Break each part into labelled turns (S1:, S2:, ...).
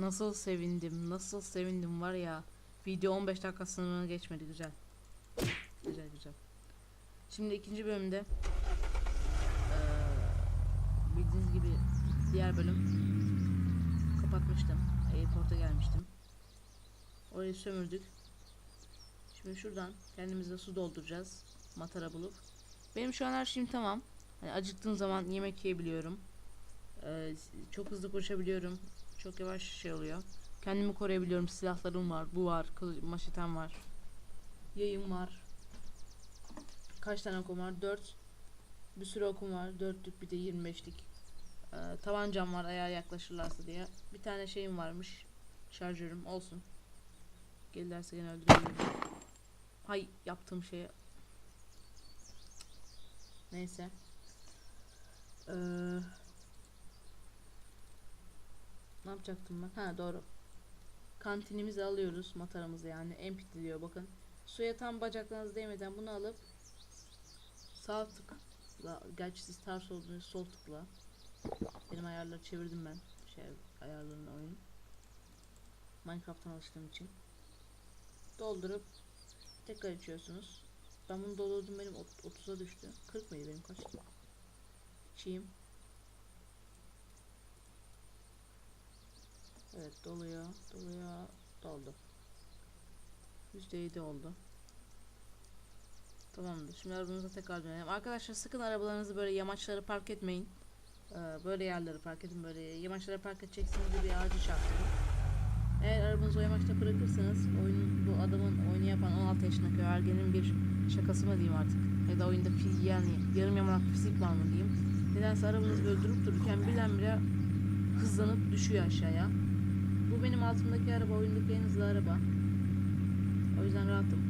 S1: Nasıl sevindim, nasıl sevindim var ya. Video 15 dakika sınırını geçmedi güzel. Güzel güzel. Şimdi ikinci bölümde eee, bildiğiniz gibi diğer bölüm kapatmıştım. Airport'a gelmiştim. Orayı sömürdük. Şimdi şuradan kendimize su dolduracağız. Matara bulup. Benim şu an her şeyim tamam. Hani acıktığım zaman yemek yiyebiliyorum. Ee, çok hızlı koşabiliyorum. Çok yavaş şey oluyor. Kendimi koruyabiliyorum. Silahlarım var. Bu var. Kılıç, maşetem var. Yayım var. Kaç tane okum var? 4. Bir sürü okum var. 4'lük bir de 25'lik. Ee, tabancam var eğer yaklaşırlarsa diye. Bir tane şeyim varmış. Şarjörüm olsun. Gelirlerse gene öldürebilirim. Hay yaptığım şeye. Neyse. Ee, ne yapacaktım ben? Ha doğru. Kantinimizi alıyoruz. Mataramızı yani. Empty diyor bakın. Suya tam bacaklarınız değmeden bunu alıp sağ tıkla gerçi siz ters olduğunuz sol tıkla benim ayarları çevirdim ben şey ayarlarını oyun Minecraft'tan alıştığım için doldurup tekrar içiyorsunuz ben bunu doldurdum benim ot- 30'a düştü 40 mıydı benim kaç içeyim evet doluyor doluyor doldu %7 oldu Tamamdır. Şimdi arabamıza tekrar dönelim. Arkadaşlar sakın arabalarınızı böyle yamaçlara park etmeyin. Ee, böyle yerlere park edin. Böyle yamaçlara park edeceksiniz de bir ağacı çarptırın. Eğer arabanızı o yamaçta bırakırsanız oyun, bu adamın oyunu yapan 16 yaşındaki ergenin bir şakası mı diyeyim artık. Ya da oyunda fizik yani yarım yamalak fizik var mı diyeyim. Nedense arabanızı böyle durup dururken birdenbire hızlanıp düşüyor aşağıya. Benim altımdaki araba oyundaki en hızlı araba. O yüzden rahatım.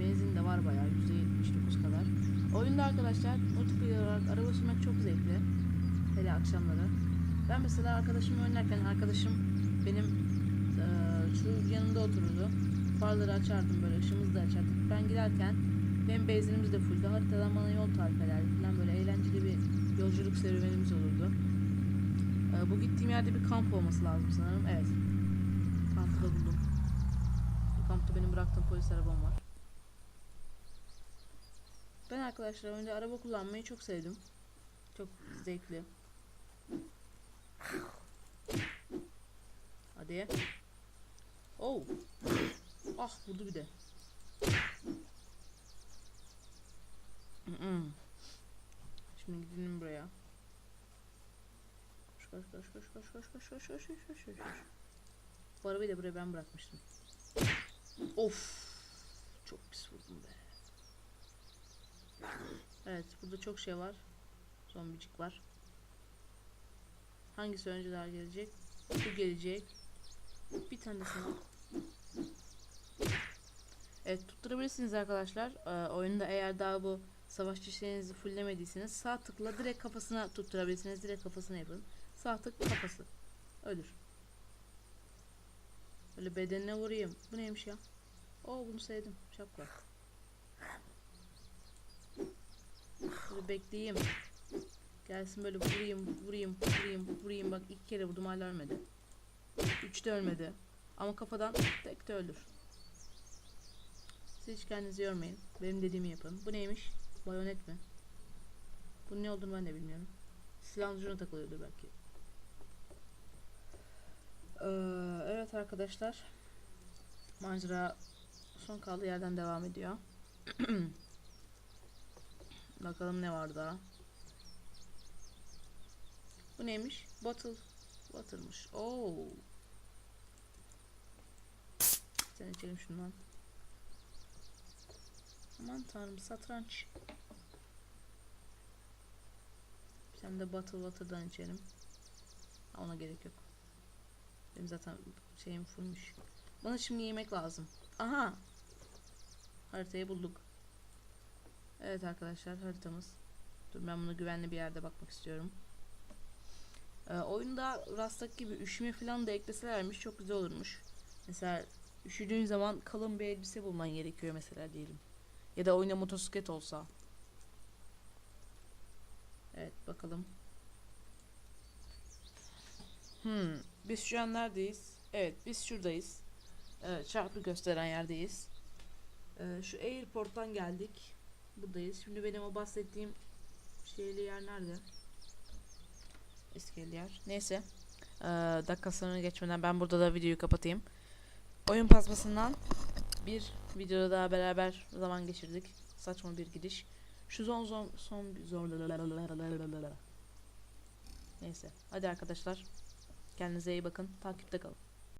S1: Benzin de var bayağı %79 kadar. Oyunda arkadaşlar multiplayer olarak araba sürmek çok zevkli. Hele akşamları. Ben mesela arkadaşımı oynarken arkadaşım benim eee, şu yanımda otururdu. Farları açardım böyle ışığımızı da açardık. Ben giderken benim benzinimiz de fulldü. Haritadan bana yol tarif ederdi falan böyle eğlenceli bir yolculuk serüvenimiz olurdu. Bu gittiğim yerde bir kamp olması lazım sanırım. Evet. Buldum. Bu kampta benim bıraktığım polis arabam var. Ben arkadaşlar önce araba kullanmayı çok sevdim. Çok zevkli. Hadi. Oh. Ah vurdu bir de. Şimdi gidelim buraya. Koş koş koş koş koş koş koş koş koş koş koş koş. Bu arabayı da buraya ben bırakmıştım. Of. Çok pis vurdum be. Evet burada çok şey var. Zombicik var. Hangisi önce daha gelecek? Bu gelecek. Bir tane de sana. Evet tutturabilirsiniz arkadaşlar. Ee, oyunda eğer daha bu savaşçı şeyinizi fullemediyseniz sağ tıkla direkt kafasına tutturabilirsiniz. Direkt kafasına yapın. Sağ tık kafası. Ölür. Böyle bedenine vurayım. Bu neymiş ya? Oo bunu sevdim. Şapka. Böyle bekleyeyim. Gelsin böyle vurayım, vurayım, vurayım, vurayım. Bak iki kere vurdum hala ölmedi. Üçte ölmedi. Ama kafadan tek de ölür. Siz hiç kendinizi yormayın. Benim dediğimi yapın. Bu neymiş? Bayonet mi? Bunun ne olduğunu ben de bilmiyorum. Silahın ucuna takılıyordur belki. Ee, evet arkadaşlar. Macera son kaldığı yerden devam ediyor. Bakalım ne var daha. Bu neymiş? Bottle. Bottle'mış. Oo. Sen içelim şundan. Aman tanrım satranç. Sen de bottle water'dan içelim. Ona gerek yok. Benim zaten şeyim fullmuş. Bana şimdi yemek lazım. Aha. Haritayı bulduk. Evet arkadaşlar haritamız. Dur ben bunu güvenli bir yerde bakmak istiyorum. Ee, oyunda Rast'taki gibi üşüme falan da ekleselermiş çok güzel olurmuş. Mesela üşüdüğün zaman kalın bir elbise bulman gerekiyor mesela diyelim. Ya da oyuna motosiklet olsa. Evet bakalım. Hmm, biz şu an neredeyiz? Evet biz şuradayız. Evet çarpı gösteren yerdeyiz. Ee, şu airport'tan geldik. Buradayız. Şimdi benim o bahsettiğim şeyli yer nerede? İskele yer. Neyse. Ee, dakikasını geçmeden ben burada da videoyu kapatayım. Oyun pasmasından bir videoda daha beraber zaman geçirdik. Saçma bir gidiş. Şu son son son zor Neyse. Hadi arkadaşlar. Kendinize iyi bakın. Takipte kalın.